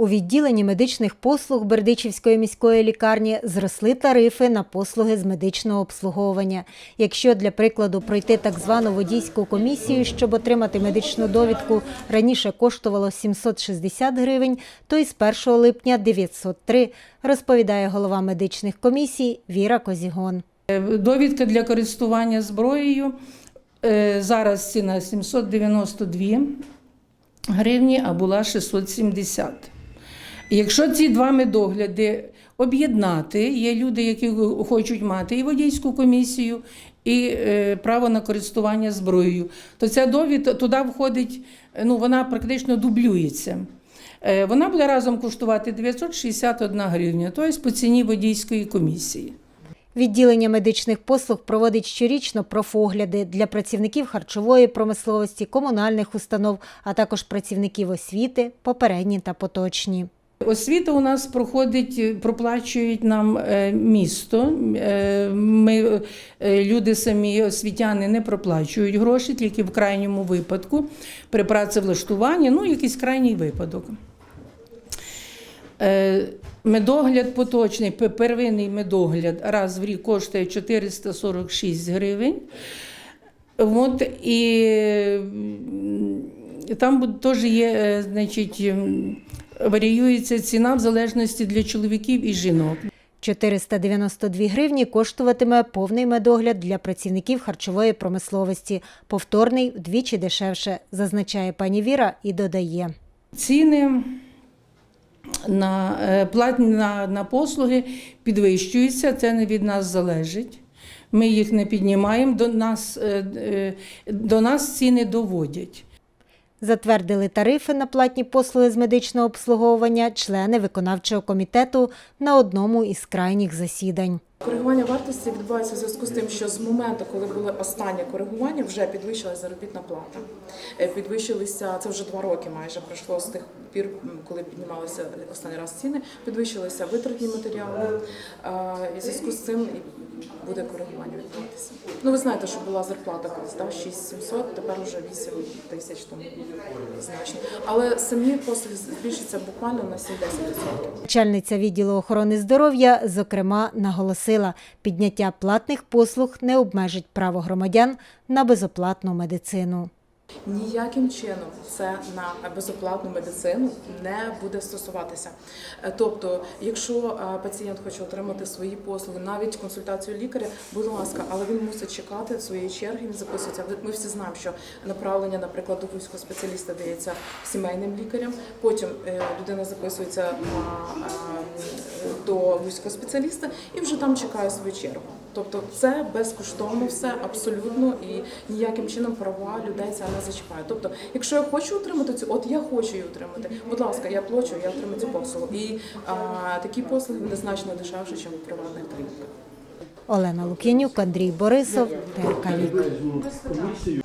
У відділенні медичних послуг Бердичівської міської лікарні зросли тарифи на послуги з медичного обслуговування. Якщо для прикладу пройти так звану водійську комісію, щоб отримати медичну довідку, раніше коштувало 760 гривень, то із 1 липня 903, розповідає голова медичних комісій Віра Козігон. Довідка для користування зброєю. е, Зараз ціна 792 гривні, а була 670. Якщо ці два медогляди об'єднати, є люди, які хочуть мати і водійську комісію, і е, право на користування зброєю, то ця довідка туди входить, ну вона практично дублюється. Е, Вона буде разом коштувати 961 гривня, тобто по ціні водійської комісії. Відділення медичних послуг проводить щорічно профогляди для працівників харчової промисловості, комунальних установ, а також працівників освіти, попередні та поточні. Освіта у нас проходить, проплачують нам е, місто. Е, Ми, е, люди самі, освітяни, не проплачують гроші, тільки в крайньому випадку при працевлаштуванні, ну, якийсь крайній випадок. Е, Медогляд поточний, первинний медогляд раз в рік коштує 446 гривень. От, і там теж є, е, значить, варіюється ціна в залежності для чоловіків і жінок. 492 гривні коштуватиме повний медогляд для працівників харчової промисловості. Повторний вдвічі дешевше, зазначає пані Віра і додає. Ціни на е, платні на, на послуги підвищуються, це не від нас залежить. Ми їх не піднімаємо, до нас, е, е, до нас ціни доводять. Затвердили тарифи на платні послуги з медичного обслуговування члени виконавчого комітету на одному із крайніх засідань. Коригування вартості відбувається в зв'язку з тим, що з моменту, коли були останні коригування, вже підвищилася заробітна плата. Е, Підвищилися це вже два роки майже пройшло з тих пір, коли піднімалися останній раз ціни. Підвищилися витратні матеріали. Е, І в зв'язку з цим буде коригування відбуватися. Ну ви знаєте, що була зарплата колись, да, 6700, тепер вже 8 тисяч тому значно. Але самі послуги збільшаться буквально на 7-10%. Начальниця відділу охорони здоров'я, зокрема, наголосила, підняття платних послуг не обмежить право громадян на безоплатну медицину. Ніяким чином це на безоплатну медицину не буде стосуватися. Е, Тобто, якщо е, пацієнт хоче отримати свої послуги, навіть консультацію лікаря, будь ласка, але він мусить чекати своєї черги, він записується. Ми всі знаємо, що направлення, наприклад, до вузького спеціаліста дається сімейним лікарям. Потім е, людина записується до вузького спеціаліста і вже там чекає свою чергу. Тобто це безкоштовно все абсолютно і ніяким чином права людей це не зачіпає. Тобто, якщо я хочу отримати цю, от я хочу її отримати, будь ласка, я плачу, я отримаю цю послугу. І а, такі послуги буде значно дешевше, ніж у приватних клініках. Олена Лукінюк, Андрій Борисов, ТРК Вік.